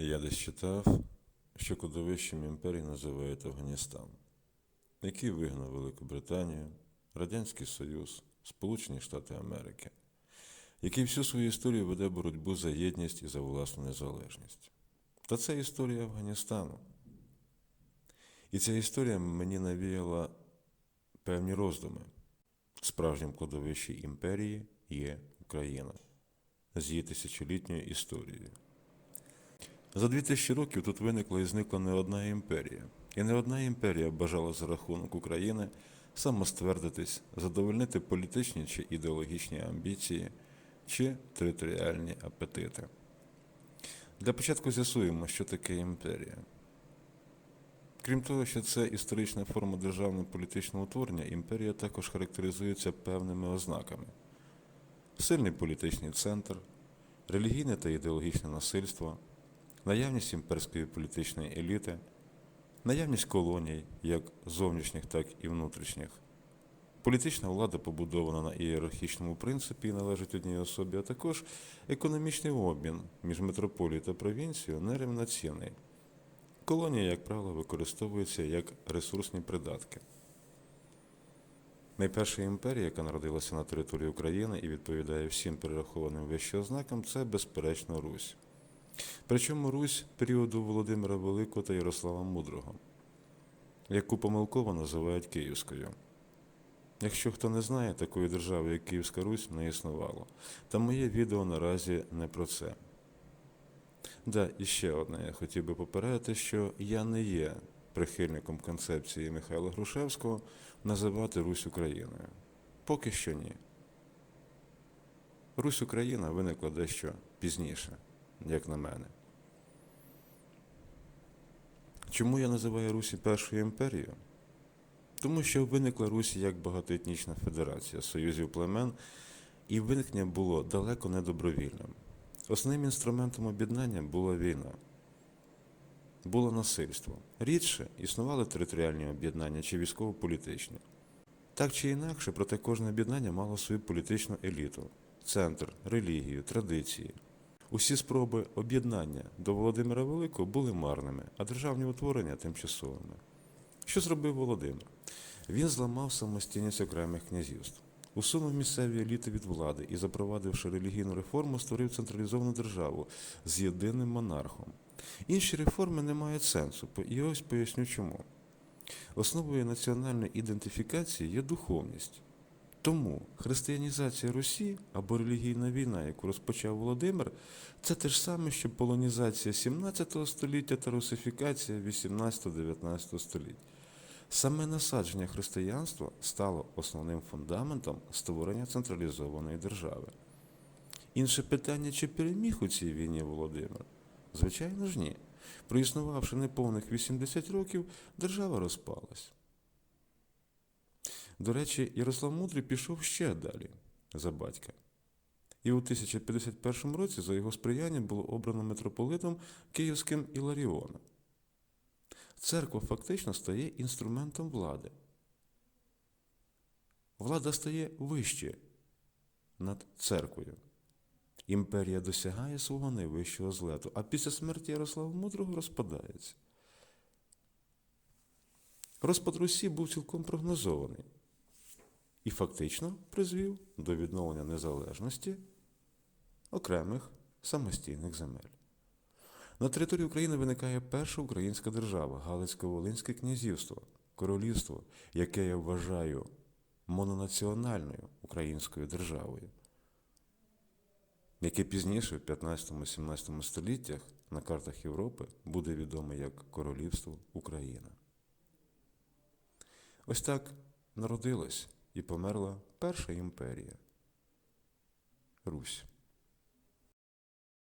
Я десь читав, що кладовищем імперії називають Афганістан, який вигнав Велику Британію, Радянський Союз, Сполучені Штати Америки, який всю свою історію веде боротьбу за єдність і за власну незалежність. Та це історія Афганістану. І ця історія мені навіяла певні роздуми. Справжнім кладовищі імперії є Україна з її тисячолітньою історією. За дві тисячі років тут виникла і зникла не одна імперія. І не одна імперія бажала за рахунок України самоствердитись, задовольнити політичні чи ідеологічні амбіції, чи територіальні апетити. Для початку з'ясуємо, що таке імперія. Крім того, що це історична форма державного політичного утворення, імперія також характеризується певними ознаками: сильний політичний центр, релігійне та ідеологічне насильство, наявність імперської політичної еліти, наявність колоній, як зовнішніх, так і внутрішніх. Політична влада побудована на ієрархічному принципі і належить одній особі, а також економічний обмін між метрополією та провінцією нерівноцінний. Колонії, як правило, використовуються як ресурсні придатки. Найперша імперія, яка народилася на території України і відповідає всім перерахованим вище ознакам, це, безперечно, Русь. Причому Русь періоду Володимира Великого та Ярослава Мудрого, яку помилково називають Київською. Якщо хто не знає, такої держави, як Київська Русь, не існувало. Та моє відео наразі не про це. Да, і ще одне, я хотів би попередити, що я не є прихильником концепції Михайла Грушевського називати Русь Україною. Поки що ні. Русь Україна виникла дещо пізніше, як на мене. Чому я називаю Русі першою імперією? Тому що виникла Русь як багатоетнічна федерація союзів племен, і виникнення було далеко не добровільним. Основним інструментом об'єднання була війна, було насильство. Рідше існували територіальні об'єднання чи військово-політичні. Так чи інакше, проте кожне об'єднання мало свою політичну еліту, центр, релігію, традиції. Усі спроби об'єднання до Володимира Великого були марними, а державні утворення тимчасовими. Що зробив Володимир? Він зламав самостійність окремих князівств, усунув місцеві еліти від влади і, запровадивши релігійну реформу, створив централізовану державу з єдиним монархом. Інші реформи не мають сенсу, і ось поясню чому. Основою національної ідентифікації є духовність. Тому християнізація Русі або релігійна війна, яку розпочав Володимир, це те ж саме, що полонізація 17 століття та русифікація 18-19 століття. Саме насадження християнства стало основним фундаментом створення централізованої держави. Інше питання, чи переміг у цій війні Володимир? Звичайно ж ні. Проіснувавши неповних 80 років, держава розпалась. До речі, Ярослав Мудрий пішов ще далі за батька. І у 1051 році за його сприяння було обрано митрополитом Київським Іларіоном. Церква фактично стає інструментом влади. Влада стає вище над церквою. Імперія досягає свого найвищого злету, а після смерті Ярослава Мудрого розпадається. Розпад Русі був цілком прогнозований і фактично призвів до відновлення незалежності окремих самостійних земель. На території України виникає перша українська держава Галицько-Волинське князівство, королівство, яке я вважаю мононаціональною українською державою, яке пізніше, в 15-17 століттях, на картах Європи буде відоме як Королівство Україна. Ось так народилась і померла перша імперія Русь.